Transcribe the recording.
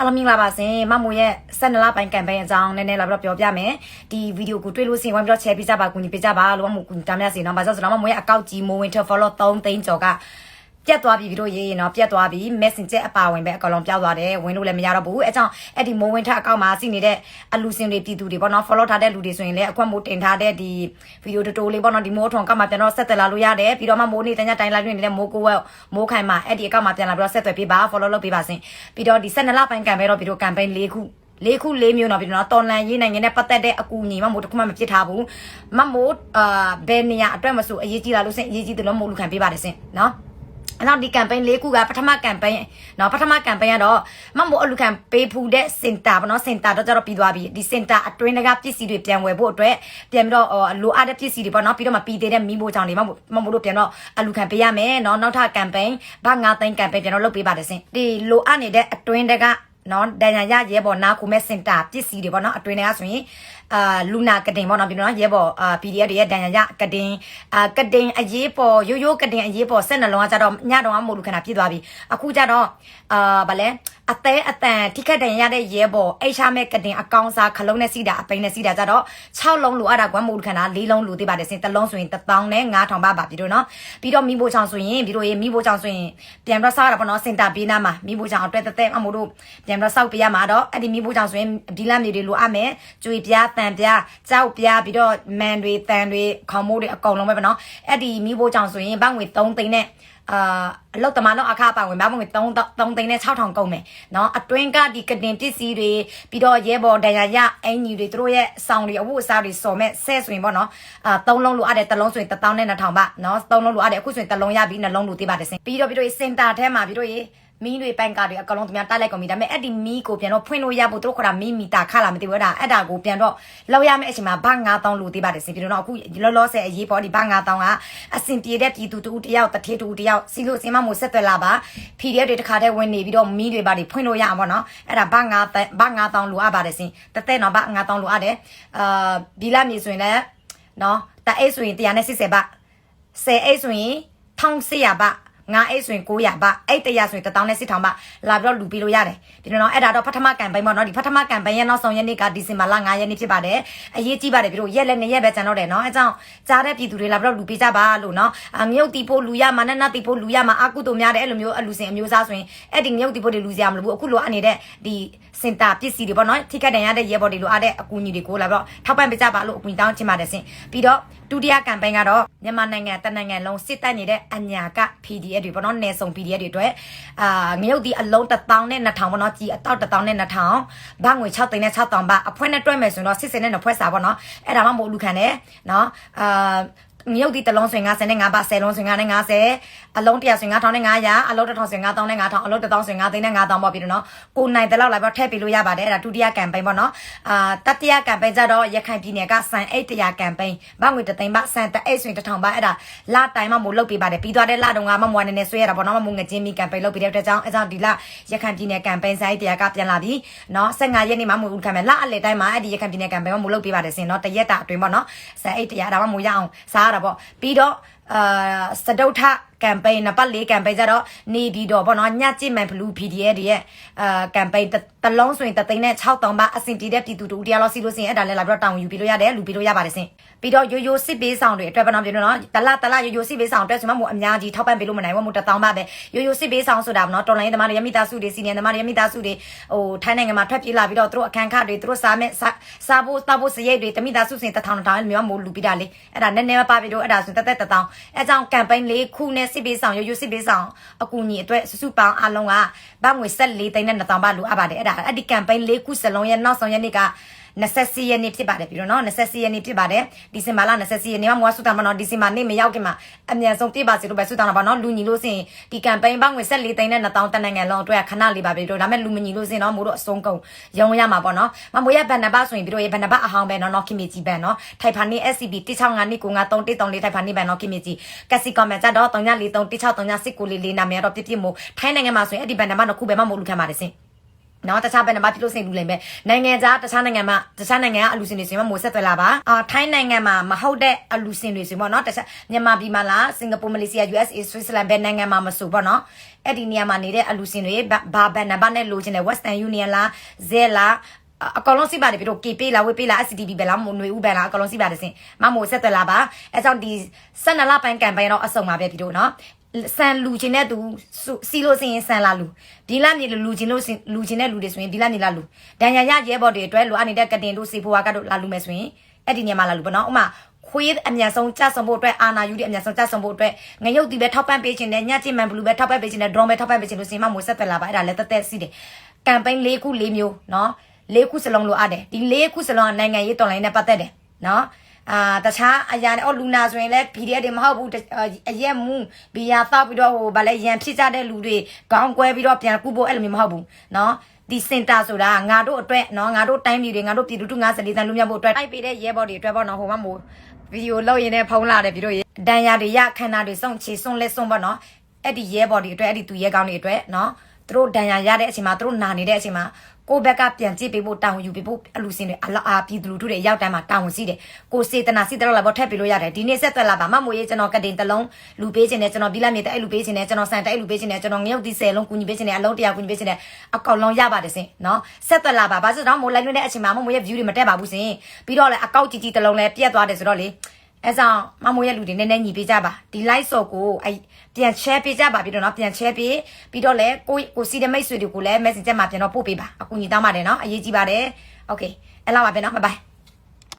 အားလုံးမင်္ဂလာပါရှင်မမိုရဲ့12လပိုင်းကမ်ပိန်းအကြောင်းနည်းနည်းလာပြီးတော့ပြောပြမယ်ဒီဗီဒီယိုကိုတွေ့လို့ရှိရင်ဝမ်းပြီးတော့ share ပေးကြပါကူညီပေးကြပါလို့မမိုကူညီတားမြတ်စီနော်ဘာလို့ဆိုတော့မမိုရဲ့အကောက်ကြီးမိုဝင်ထ follow 3သိန်းကျော်က ပြတ်သွားပြီဗီဒီယိုရေးရင်တော့ပြတ်သွားပြီ messenger အပါဝင်ပဲအကောင်လုံးပြောက်သွားတယ်ဝင်လို့လည်းမရတော့ဘူးအဲကြောင့်အဲ့ဒီမိုဝင်ထအကောက်မှာစီနေတဲ့အလူစင်တွေပြည်သူတွေပေါ့နော် follow ထားတဲ့လူတွေဆိုရင်လည်းအခွင့်မိုးတင်ထားတဲ့ဒီဗီဒီယိုတူတူလေးပေါ့နော်ဒီမိုးထွန်ကမှပြန်တော့ဆက်သွယ်လာလို့ရတယ်ပြီးတော့မှမိုးနေတညတိုင်းလာပြနေတဲ့မိုးကိုဝဲမိုးခိုင်မှာအဲ့ဒီအကောက်မှာပြန်လာပြီးတော့ဆက်သွယ်ပေးပါ follow လုပ်ပေးပါစင်ပြီးတော့ဒီ12လပိုင်းကံပဲတော့ဗီဒီယိုကမ်ပိန်း၄ခုလေးခုလေးမျိုးတော့ပြီးတော့တော်လန်ရေးနိုင်ငံနဲ့ပတ်သက်တဲ့အကူအညီမမို့တခုမှမဖြစ်ထားဘူးမမို့အာဘယ်နေရာအတွက်မဆိုအရေးကြီးလာလို့စင်အရေးကြီးတယ်လို့မို့လူခံပေးပါတယ်စင်နော် အဲ့တော့ဒီ campaign လေးခုကပထမ campaign เนาะပထမ campaign ကတော့မမို့အလူခံပေးဖူတဲ့ center ပေါ့နော် center တော့ကြတော့ပြီးသွားပြီဒီ center အတွင်းတကပစ္စည်းတွေပြန်ဝယ်ဖို့အတွက်ပြန်ပြီးတော့လိုအပ်တဲ့ပစ္စည်းတွေပေါ့နော်ပြီးတော့မှပြီးသေးတဲ့မိဖို့ကြောင့်တွေမမို့မမို့တို့ပြန်တော့အလူခံပေးရမယ်เนาะနောက်ထပ် campaign ဘာငါသိန်း campaign ပြန်တော့လုပ်ပေးပါတယ်စင်ဒီလိုအပ်နေတဲ့အတွင်းတက နော်ဒန်ညာရရဲပေါ်နာခုမဲ့စင်တာပစ္စည်းတွေပေါ့နော်အတွင်းတွေကဆိုရင်အာလူနာကတင်ပေါ့နော်ပြီးတော့ရဲပေါ်အာ PDF တွေရဲ့ဒန်ညာရကတင်အာကတင်အရေးပေါ်ရိုးရိုးကတင်အရေးပေါ်ဆက်နှလုံးကကြတော့ညတော့မို့လူခဏပြည့်သွားပြီအခုကြတော့အာဗာလဲအသေးအတန်ထိခတ်တယ်ရတဲ့ရဲပေါ်အိရှာမဲ့ကတင်အကောင်စားခလုံးနဲ့စီတာအပိန်နဲ့စီတာကြတော့6လုံးလိုအပ်တာကွမ်းမို့လူခဏ4လုံးလိုသေးပါတယ်စင်တစ်လုံးဆိုရင်1000နဲ့9000ပါပါပြီတို့နော်ပြီးတော့မိဖို့ချောင်ဆိုရင်ပြီးတော့ရေမိဖို့ချောင်ဆိုရင်ပြန်တော့စားရတာပေါ့နော်စင်တာပေးနာမှာမိဖို့ချောင်အတွက်တက်တက်အမို့တို့ပြန်တော့စောက်ပေးရမှာတော့အဲ့ဒီမိဖို့ချောင်ဆိုရင်ဒီလမ်းမြေတွေလိုအပ်မယ်ကျွေပြားတန်ပြားကြောက်ပြားပြီးတော့မန်တွေတန်တွေခေါမိုးတွေအကုန်လုံးပဲပေါ့နော်အဲ့ဒီမိဖို့ချောင်ဆိုရင်ဘတ်ငွေ3သိန်းနဲ့အာအလောက်တမလောက်အခါပါဝင်ဘာမှငွေ3 3သိန်းနဲ့6000ကုန်မယ်เนาะအတွင်းကဒီကတင်ပစ္စည်းတွေပြီးတော့ရဲဘော်ဒဏ်ရာရအင်ကြီးတွေသူတို့ရဲ့စောင်းတွေအဝတ်အစားတွေစော်မဲ့ဆဲဆိုရင်ပေါ့နော်အာ3လုံးလိုအပ်တယ်တစ်လုံးဆိုရင်1000နဲ့2000ပါเนาะ3လုံးလိုအပ်တယ်အခုဆိုရင်တစ်လုံးရပြီနှလုံးလိုသေးပါတယ်စင်ပြီးတော့ပြီးတော့စင်တာထဲမှာပြီးတော့ရေ မီးတွေပန်ကာတွေအကလုံးသူများတိုက်လိုက်ကုန်ပြီဒါပေမဲ့အဲ့ဒီမီးကိုပြန်တော့ဖွင့်လို့ရဖို့သူတို့ခေါ်တာမီးမီတာခလာမသိဘူးအဲ့ဒါအဲ့ဒါကိုပြန်တော့လောက်ရမယ့်အချိန်မှာဘာ9000လို့သေးပါတယ်စင်ပြီးတော့အခုလောလောဆယ်အရေးပေါ်ဒီဘာ9000ကအစင်ပြေတဲ့ပြည်သူတူတယောက်တထေးတူတယောက်စီလို့စင်မမို့ဆက်သွယ်လာပါ PDF တွေတခါတည်းဝင်နေပြီးတော့မီးတွေပါတွေဖွင့်လို့ရအောင်ပေါ့နော်အဲ့ဒါဘာ9000ဘာ9000လို့အပ်ပါတယ်စင်တသက်တော့ဘာ9000လို့အပ်တယ်အာဘီလာမြေဆိုရင်လည်းနော်တအိတ်ဆိုရင်180ဘတ်10အိတ်ဆိုရင်1400ဘတ် ငါအိတ်ဆိုရင်900ပါအိတ်100ဆိုရင်1000နဲ့1000ပါလာပြီးတော့လူပြီးလို့ရတယ်ဒီတော့အဲ့ဒါတော့ပထမကမ်ပိန်းပေါ့နော်ဒီပထမကမ်ပိန်းရဲ့နောက်ဆုံးရက်နေ့ကဒီဇင်ဘာလ9ရက်နေ့ဖြစ်ပါတယ်အရေးကြီးပါတယ်ပြီးတော့ရက်လည်း2ရက်ပဲကျန်တော့တယ်နော်အဲကြောင့်ကြားတဲ့ပြည်သူတွေလာပြီးတော့လူပေးကြပါလို့နော်အမြုပ်တီဖို့လူရမှာနဲ့နတ်တီဖို့လူရမှာအကုတို့များတယ်အဲ့လိုမျိုးအလူစင်အမျိုးသားဆိုရင်အဲ့ဒီမြုပ်တီဖို့တွေလူစရာမလိုဘူးအခုလိုအနေနဲ့ဒီစင်တာပစ္စည်းတွေပေါ့နော်ထိခတ်တန်ရတဲ့ရဲဘော်တွေလိုအားတဲ့အကူအညီတွေကိုလာပြီးတော့ထောက်ပံ့ပေးကြပါလို့အကူအညီတောင်းချင်ပါတယ်ဆင်ပြီးတော့ ဒုတိယကမ်ပိန်းကတော့မြန်မာနိုင်ငံတနိုင်ငံလုံးစစ်တပ်နေတဲ့အညာက PDF တွေပေါ့နော်နယ်ဆုံ PDF တွေအတွက်အာငရုတ်ဒီအလုံး1000နဲ့2000ပေါ့နော်ကြီးအတောက်1000နဲ့2000ဘငွေ6သိန်းနဲ့6000ဘအဖွဲနဲ့တွဲမယ်ဆိုရင်တော့စစ်စင်နဲ့နှစ်ဖွဲစာပေါ့နော်အဲ့ဒါမှမဟုတ်လူခံတယ်နော်အာ မြုပ်ဒီတလုံးဆိုရင်50နဲ့5ပါ10လုံးဆိုရင်9နဲ့50အလုံး100ဆိုရင်9000နဲ့900အလုံး1000ဆိုရင်9000နဲ့9000အလုံး1000ဆိုရင်9သိန်းနဲ့9000ပေါ့ပြီနော်ကိုနိုင်တဲ့လောက်လာပြီးထည့်ပေးလို့ရပါတယ်အဲ့ဒါဒုတိယကမ်ပိန်းပေါ့နော်အာတတိယကမ်ပိန်းကြတော့ရခိုင်ပြည်နယ်ကစံအိတ်100ကမ်ပိန်းဘငွေ3သိန်းပါစံတအိတ်ဆိုရင်1000ပါအဲ့ဒါလတိုင်းမှမို့လုပ်ပေးပါတယ်ပြီးသွားတဲ့လတုန်းကမမွားနေနေဆွဲရတာပေါ့နော်မမငငချင်းမီကမ်ပိန်းလုပ်ပေးတဲ့အတွက်ကြောင့်အဲကြောင့်ဒီလရခိုင်ပြည်နယ်ကမ်ပိန်းစံအိတ်100ကပြန်လာပြီနော်15ရက်နေ့မှမို့ဦးခံမယ်လအလေတိုင်းမှာအဲ့ဒီရခိုင်ပြည်နယ်ကမ်ပိန်းမှမို့လုပ်ပေးပါတယ်စင်နော်တရက်တာအတွင်းပေါ့နော်စံအိတ်100ဒါမှမို့ရအောင်စားရတာပေါ့ပြီးတော့ အာစတုထကမ်ပိန်းနပတ်လေးကမ်ပိန်းကြတော့နေပြီးတော့ဗောနော်ညကြည့်မှန်ဘလူး PDF တွေရဲ့အာကမ်ပိန်းတလုံးဆိုရင်တသိန်းနဲ့6000ပါအဆင်ပြေတဲ့ပြည်သူတို့တရားလို့စီလို့စင်အဲ့ဒါလည်းလာပြီးတော့တောင်းယူပြီးလို့ရတယ်လူပြီးလို့ရပါတယ်စင်ပြီးတော့ရိုးရိုးစစ်ပေးဆောင်တွေအတွက်ဗောနော်ပြောနော်တလတလရိုးရိုးစစ်ပေးဆောင်အတွက်ဆိုမှမို့အများကြီးထောက်ပံ့ပေးလို့မနိုင်ဘူးမို့1000ပါပဲရိုးရိုးစစ်ပေးဆောင်ဆိုတာဗောနော်တော်လိုင်းသမားတွေရမိသားစုတွေစီနီယံသမားတွေရမိသားစုတွေဟိုထိုင်းနိုင်ငံမှာထွက်ပြေးလာပြီးတော့သူတို့အခန်းခတွေသူတို့စားမဲ့စားဖို့တောက်ဖို့စရိတ်တွေတမိသားစုစင်1000 1000အဲ့လိုမျိုးမို့လူပြီးတာလေအဲ့ဒါနည်းနည်းပါပြီးတော့အဲ့ဒါဆိုတက်တက်1000အဲ့ကြောင့်ကမ်ပိန်းလေးခုနဲ့စစ်ပေးဆောင်ရိုးရိုးစစ်ပေးဆောင်အကူအညီအတွက်စုစုပေါင်းအားလုံးကဘတ်ငွေ14သိန်းနဲ့2000ပါလိုအပ်ပါတယ်အဲ့ဒါအဲ့ဒီကမ်ပိန်းလေးခုစလုံးရဲ့နောက်ဆုံးရက်နေ့က 24ရက်နေ့ဖြစ်ပါတယ်ပြီတော့နော်24ရက်နေ့ဖြစ်ပါတယ်ဒီဇင်ဘာလ24ရက်နေ့မှာမွားစုတာမနော်ဒီဇင်ဘာနေ့မရောက်ခင်မှာအမြန်ဆုံးပြည့်ပါစေလို့ပဲစုတာပါနော်လူညီလို့စင်ဒီကမ်ပိန်းပေါင်းငွေ14သိန်းနဲ့2000တန်နိုင်ငံလုံးအတွက်ခဏလေးပါပြီတော့ဒါမဲ့လူမညီလို့စင်နော်မို့တော့အဆုံးကုန်ရုံရမှာပေါ့နော်မမိုးရဘန်နဘဆိုရင်ပြီးတော့ရဘန်နဘအဟောင်းပဲနော်နော်ခင်မကြီးဘန်နော်ထိုက်ဖာနေ SCB 165နှစ်ကို9 3 3 3လေးထိုက်ဖာနေဘန်နော်ခင်မကြီးကက်စီကွန်မန်ကြတော့3 4 3 1 6 3 6 9 9လေးလေးနာမည်တော့ပြပြမို့ထိုင်းနိုင်ငံမှာဆိုရင်အဲ့ဒီဘန်နဘတော့ခုပဲမမို့လူခံပါတယ်စင် နော်တခြားဘယ်နှပါဖြစ်လို့စိတ်လူလိမ့်မယ်နိုင်ငံသားတခြားနိုင်ငံမှာတခြားနိုင်ငံကအလူစင်တွေဆိုရင်မို့ဆက်သွယ်လာပါအာထိုင်းနိုင်ငံမှာမဟုတ်တဲ့အလူစင်တွေဆိုရင်ပေါ့နော်တခြားမြန်မာပြည်မှာလားစင်ကာပူမလေးရှား USA Switzerland ဘယ်နိုင်ငံမှာမဆိုပေါ့နော်အဲ့ဒီနေရာမှာနေတဲ့အလူစင်တွေဘာဘယ်နံပါတ်နဲ့လိုချင်တယ် Western Union လား Z လား အကောင်လုံးစိပါတယ်ပြီးတော့ KP လာဝေးပေးလား SCTV ပဲလားမနွေဦးပဲလားအကောင်လုံးစိပါတယ်စင်မမို့ဆက်သွယ်လာပါအဲကြောင့်ဒီ12လပိုင်းကံပိုင်းတော့အဆုံပါပဲပြီးတော့နော်ဆန်လူချင်းတဲ့သူစီလို့စရင်ဆန်လာလူဒီလမြေလူချင်းလို့လူချင်းတဲ့လူတွေဆိုရင်ဒီလမြေလာလူဒဏ်ရာရရဲဘော်တွေအတွက်လိုအပ်နေတဲ့ကတင်တို့စေဖိုဝါကတော့လာလူမယ်ဆိုရင်အဲ့ဒီညမှာလာလူပေါ့နော်ဥမာခွေးအမြန်ဆုံးကြဆုံဖို့အတွက်အာနာယူတဲ့အမြန်ဆုံးကြဆုံဖို့အတွက်ငရုတ်တီပဲထောက်ပံ့ပေးခြင်းနဲ့ညချင်းမန်ဘလူးပဲထောက်ပံ့ပေးခြင်းနဲ့ drone ပဲထောက်ပံ့ပေးခြင်းလို့စင်မမိုးဆက်သက်လာပါအဲ့ဒါလည်းတက်တက်စီးတယ်ကမ်ပိန်း၄ခု၄မျိုးနော် ၄ခုစလုံးလိုအပ်တယ်ဒီ၄ခုစလုံးကနိုင်ငံရေးတော်လိုင်းနဲ့ပတ်သက်တယ်နော် အာတခြားအရာနဲ့အော်လူနာဆိုရင်လည်း PDF တွေမဟုတ်ဘူးအရက်မူဘီယာတောက်ပြီးတော့ဟိုဗာလဲရန်ဖြစ်ကြတဲ့လူတွေခေါင်းကွဲပြီးတော့ပြန်ကုဖို့အဲ့လိုမျိုးမဟုတ်ဘူးเนาะဒီစင်တာဆိုတာငါတို့အတွက်เนาะငါတို့တိုင်းပြည်တွေငါတို့ပြည်သူတို့54တန်လူမျိုးဖို့အတွက်တိုက်ပေးတဲ့ရဲဘော်တွေအတွက်ပေါ့เนาะဟိုမှာမို့ဗီဒီယိုလောက်ရင်လည်းဖုံးလာတယ်ပြီးတော့ဒဏ်ရာတွေရခန္ဓာတွေစုံချေစွန့်လက်စွန့်ပေါ့เนาะအဲ့ဒီရဲဘော်တွေအတွက်အဲ့ဒီသူရဲကောင်းတွေအတွက်เนาะသူတို့ဒဏ်ရာရတဲ့အချိန်မှာသူတို့နာနေတဲ့အချိန်မှာ ကိုယ့်ဘက်ကပြန်ကြည့်ပေးဖို့တောင်းယူပေးဖို့အလူစင်တွေအလောက်အားပြည်သူလူထုတွေရောက်တိုင်းမှာတောင်းစီတယ်ကိုစေတနာစီတတော့လာပေါ်ထက်ပေးလို့ရတယ်ဒီနေ့ဆက်သွက်လာပါမမိုးရေးကျွန်တော်ကတင်တလုံးလူပေးခြင်းနဲ့ကျွန်တော်ဘီလာမြေတဲ့အဲ့လူပေးခြင်းနဲ့ကျွန်တော်ဆန်တဲ့အဲ့လူပေးခြင်းနဲ့ကျွန်တော်ငရုတ်ဒီဆယ်လုံးကူညီပေးခြင်းနဲ့အလုံးတရားကူညီပေးခြင်းနဲ့အကောင်လုံးရပါတယ်စင်နော်ဆက်သွက်လာပါဘာလို့တော့မိုးလိုက်လွှင့်တဲ့အချိန်မှာမမိုးရဲ့ view တွေမတက်ပါဘူးစင်ပြီးတော့လည်းအကောက်ကြီးကြီးတလုံးလည်းပြက်သွားတယ်ဆိုတော့လေ အဲဆောင်မမိုးရဲ့လူတွေနည်းနည်းညီပေးကြပါဒီ live ဆော့ကိုအဲပြန် share ပေးကြပါပြီးတော့နော်ပြန် share ပေးပြီးတော့လည်းကိုကိုစီတဲ့မိတ်ဆွေတွေကိုလည်း message မှာပြန်တော့ပို့ပေးပါအကူညီတောင်းပါတယ်နော်အရေးကြီးပါတယ် okay အဲ့လောက်ပါပဲနော် bye bye